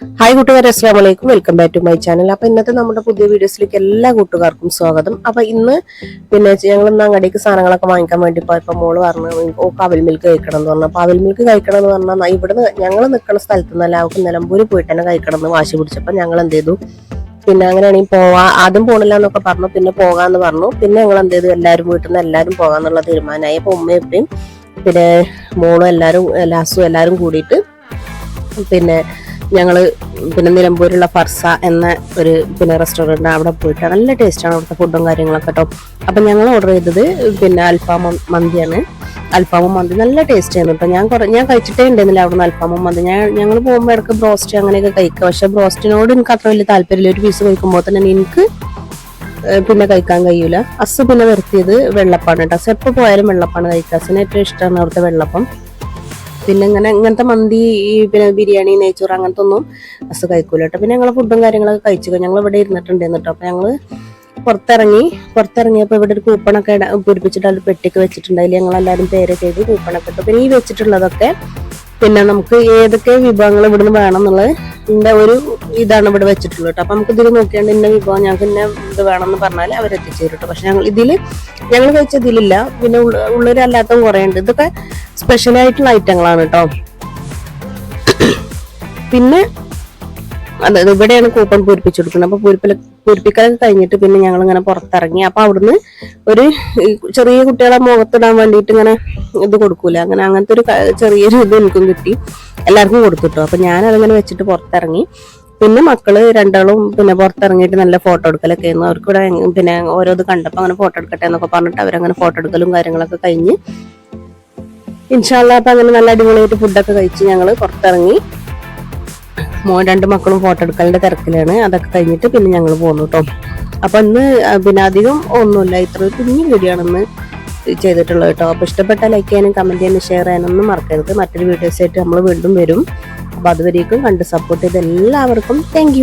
Hi കൂട്ടുകാരെ അസ്സാം വലൈക്കും welcome back to my channel അപ്പൊ ഇന്നത്തെ നമ്മുടെ പുതിയ വീഡിയോസിലേക്ക് എല്ലാ കൂട്ടുകാർക്കും സ്വാഗതം. അപ്പൊ ഇന്ന് പിന്നെ ഞങ്ങൾ ഇന്ന് അങ്ങടേക്ക് സാധനങ്ങളൊക്കെ വാങ്ങിക്കാൻ വേണ്ടി പോയപ്പോൾ മോൾ പറഞ്ഞു ഓ കവൽ മിൽക്ക് കഴിക്കണം എന്ന് പറഞ്ഞു. അപ്പൊ അവൽ മിൽക്ക് കഴിക്കണം എന്ന് പറഞ്ഞാൽ ഇവിടുന്ന് ഞങ്ങൾ നിൽക്കുന്ന സ്ഥലത്ത് നിന്ന് അവർക്ക് നിലമ്പൂര് പോയിട്ട് തന്നെ കഴിക്കണം എന്ന് വാശി പിടിച്ചപ്പോൾ ഞങ്ങൾ എന്ത് ചെയ്തു. പിന്നെ അങ്ങനെയാണെങ്കിൽ പോവാ ആദ്യം പോണില്ല എന്നൊക്കെ പറഞ്ഞു പിന്നെ പോകാന്ന് പറഞ്ഞു. പിന്നെ ഞങ്ങൾ എന്ത് ചെയ്തു എല്ലാവരും വീട്ടിൽ നിന്ന് എല്ലാവരും പോകാന്നുള്ള തീരുമാനമായി. അപ്പൊ ഉമ്മയും ഉപ്പയും പിന്നെ മോളും എല്ലാവരും ലാസും എല്ലാവരും കൂടിയിട്ട് പിന്നെ ഞങ്ങൾ പിന്നെ നിലമ്പൂരുള്ള ഫർസ എന്ന ഒരു പിന്നെ റെസ്റ്റോറന്റ് അവിടെ പോയിട്ട് നല്ല ടേസ്റ്റാണ് അവിടുത്തെ ഫുഡും കാര്യങ്ങളൊക്കെ കേട്ടോ അപ്പം ഞങ്ങൾ ഓർഡർ ചെയ്തത് പിന്നെ അൽഫാം മന്തിയാണ്. അൽഫാമും മന്തി നല്ല ടേസ്റ്റ് ആയിരുന്നു കേട്ടോ ഞാൻ കുറേ ഞാൻ കഴിച്ചിട്ടേ ഉണ്ടായിരുന്നില്ല അവിടുന്ന് അൽഫാമും മന്തി ഞാൻ ഞങ്ങൾ പോകുമ്പോൾ ഇടയ്ക്ക് ബ്രോസ്റ്റ് അങ്ങനെയൊക്കെ കഴിക്കുക പക്ഷെ ബ്രോസ്റ്റിനോട് എനിക്ക് അത്ര വലിയ താല്പര്യമില്ല. ഒരു പീസ് കഴിക്കുമ്പോൾ തന്നെ എനിക്ക് പിന്നെ കഴിക്കാൻ കഴിയൂല. അസ് പിന്നെ വരുത്തിയത് വെള്ളപ്പാണ് കേട്ടോ അസ് എപ്പോൾ പോയാലും വെള്ളപ്പാണ് കഴിക്കുക അസിന് ഏറ്റവും ഇഷ്ടമാണ് അവിടുത്തെ വെള്ളപ്പം. പിന്നെ ഇങ്ങനെ ഇങ്ങനത്തെ മന്തി പിന്നെ ബിരിയാണി നെയ്ച്ചോറ് അങ്ങനത്തെ ഒന്നും അസ് കഴിക്കൂല കേട്ടോ. പിന്നെ ഞങ്ങൾ ഫുഡും കാര്യങ്ങളൊക്കെ കഴിച്ചു. ഞങ്ങൾ ഇവിടെ ഇരുന്നിട്ടുണ്ടായിരുന്നു കേട്ടോ. അപ്പൊ ഞങ്ങൾ പുറത്തിറങ്ങി പുറത്തിറങ്ങിയപ്പോൾ ഇവിടെ ഒരു കൂപ്പണൊക്കെ പൂരിപ്പിച്ചിട്ട് അതിൽ പെട്ടിക്ക് വെച്ചിട്ടുണ്ട്. അതിൽ ഞങ്ങൾ എല്ലാവരും പേരൊക്കെ എഴുതി കൂപ്പണൊക്കെ ഇട്ടു. പിന്നെ ഈ വെച്ചിട്ടുള്ളതൊക്കെ പിന്നെ നമുക്ക് ഏതൊക്കെ വിഭവങ്ങൾ ഇവിടുന്ന് വേണം എന്നുള്ളത് ഇതിന്റെ ഒരു ഇതാണ് ഇവിടെ വെച്ചിട്ടുള്ളത് അപ്പൊ നമുക്ക് ഇതിൽ നോക്കിയാണ്ട് ഇന്ന വിഭവം ഞങ്ങൾക്ക് ഇന്ന ഇത് വേണമെന്ന് പറഞ്ഞാൽ അവരെത്തിച്ചു തരും കേട്ടോ. പക്ഷെ ഞങ്ങൾ ഇതിൽ ഞങ്ങൾ കഴിച്ച ഇതിലില്ല. പിന്നെ ഉള്ള- ഉള്ളവരല്ലാത്തതും കുറേ ഉണ്ട് ഇതൊക്കെ സ്പെഷ്യൽ ആയിട്ടുള്ള ഐറ്റങ്ങളാണ് കേട്ടോ. പിന്നെ അതായത് ഇവിടെയാണ് കൂപ്പൺ പൂരിപ്പിച്ചു കൊടുക്കുന്നത്. അപ്പൊ പൂരിപ്പില പൂരിപ്പിക്കലൊക്കെ കഴിഞ്ഞിട്ട് പിന്നെ ഞങ്ങൾ ഇങ്ങനെ പുറത്തിറങ്ങി. അപ്പൊ അവിടുന്ന് ഒരു ചെറിയ കുട്ടികളെ മുഖത്തിടാൻ വേണ്ടിയിട്ട് ഇങ്ങനെ ഇത് കൊടുക്കൂല. അങ്ങനെ അങ്ങനത്തെ ഒരു ചെറിയൊരു ഇത് എനിക്കും കിട്ടി. എല്ലാവർക്കും കൊടുത്തു കേട്ടോ. അപ്പൊ ഞാൻ അതിങ്ങനെ വെച്ചിട്ട് പുറത്തിറങ്ങി. പിന്നെ മക്കൾ രണ്ടാളും പിന്നെ പുറത്തിറങ്ങിയിട്ട് നല്ല ഫോട്ടോ എടുക്കലൊക്കെ ആയിരുന്നു. അവർക്ക് ഇവിടെ പിന്നെ ഓരോ ഇത് കണ്ടപ്പോൾ അങ്ങനെ ഫോട്ടോ എടുക്കട്ടെ എന്നൊക്കെ പറഞ്ഞിട്ട് അവരങ്ങനെ ഫോട്ടോ എടുക്കലും കാര്യങ്ങളൊക്കെ കഴിഞ്ഞ് ഇൻഷാല്ല അപ്പൊ അങ്ങനെ നല്ല അടിപൊളിയായിട്ട് ഫുഡൊക്കെ കഴിച്ച് ഞങ്ങൾ പുറത്തിറങ്ങി. മോൻ രണ്ട് മക്കളും ഫോട്ടോ എടുക്കലിന്റെ തിരക്കിലാണ്. അതൊക്കെ കഴിഞ്ഞിട്ട് പിന്നെ ഞങ്ങൾ പോന്നു കേട്ടോ അപ്പൊ ഇന്ന് പിന്നെ അധികം ഒന്നുമില്ല. ഇത്ര കുഞ്ഞു ഇന്ന് ചെയ്തിട്ടുള്ളത് കേട്ടോ. അപ്പോൾ ഇഷ്ടപ്പെട്ട ലൈക്ക് ചെയ്യാനും കമന്റ് ചെയ്യാനും ഷെയർ ചെയ്യാനൊന്നും മറക്കരുത്. മറ്റൊരു വീഡിയോസ് ആയിട്ട് നമ്മൾ വീണ്ടും വരും. അപ്പോൾ അതുവരേക്കും കണ്ട് സപ്പോർട്ട് ചെയ്ത് എല്ലാവർക്കും താങ്ക്